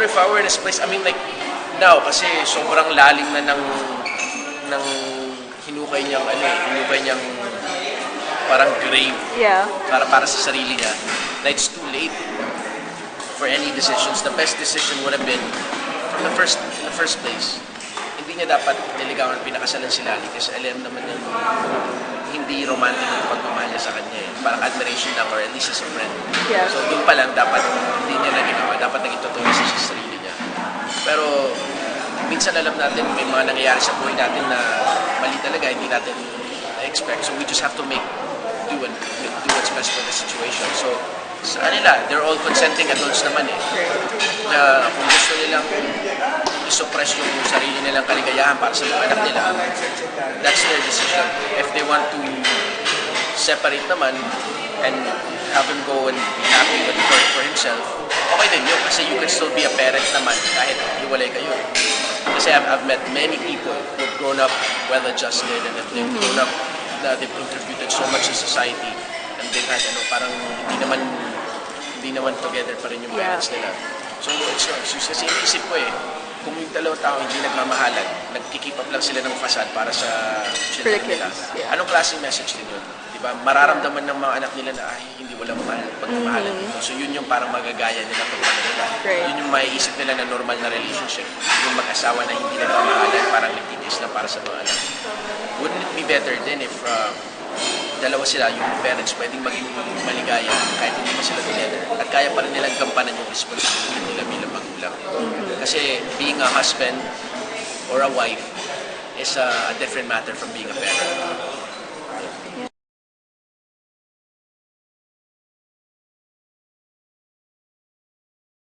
Siguro if I were in this place, I mean like, now, kasi sobrang lalim na ng, ng hinukay niyang, ano eh, hinukay niyang parang grave Yeah. para para sa sarili niya na it's too late for any decisions. The best decision would have been from the first in the first place. Hindi niya dapat niligawan at pinakasalan si Lali kasi alam naman niya hindi romantic yung pagmamahal niya sa kanya eh. Parang admiration lang or at least as a friend. Yeah. So doon pa lang dapat hindi niya na ginawa. Dapat naging totoo Pero minsan alam natin may mga nangyayari sa buhay natin na mali talaga, hindi natin expect. So we just have to make do and do what's best for the situation. So sa kanila, they're all consenting adults naman eh. Na kung gusto nilang isuppress yung sarili nilang kaligayahan para sa mga anak nila, that's their decision. If they want to separate naman and have him go and be happy with for, for himself, okay din yun. Kasi you can still be a parent naman kahit hiwalay kayo. eh. Kasi I've, I've met many people who've grown up well-adjusted and they've grown up na they've contributed so much to society and they've had ano, parang hindi naman hindi naman together pa rin yung Yeah. parents nila. So it's not, so, kasi iniisip ko eh, kung yung dalawang tao hindi nagmamahalan, nagkikip up lang sila ng fasad para sa children nila. yeah. Anong klaseng message din yun? Di ba? Mararamdaman ng mga anak nila na ay, hindi wala mahal, pagmamahalan dito. So yun yung parang magagaya nila pag nila. Mm-hmm. Right. Yun maiisip nila na normal na relationship. Yung mag-asawa na hindi nagmamahalan, parang nagtitis lang para sa mga anak. Wouldn't it be better then if uh, dalawa sila, yung parents pwedeng maging maligaya kahit hindi pa sila together. At kaya pa rin nilang gampanan yung responsibility nila bilang magulang. Kasi being a husband or a wife is a, a different matter from being a parent.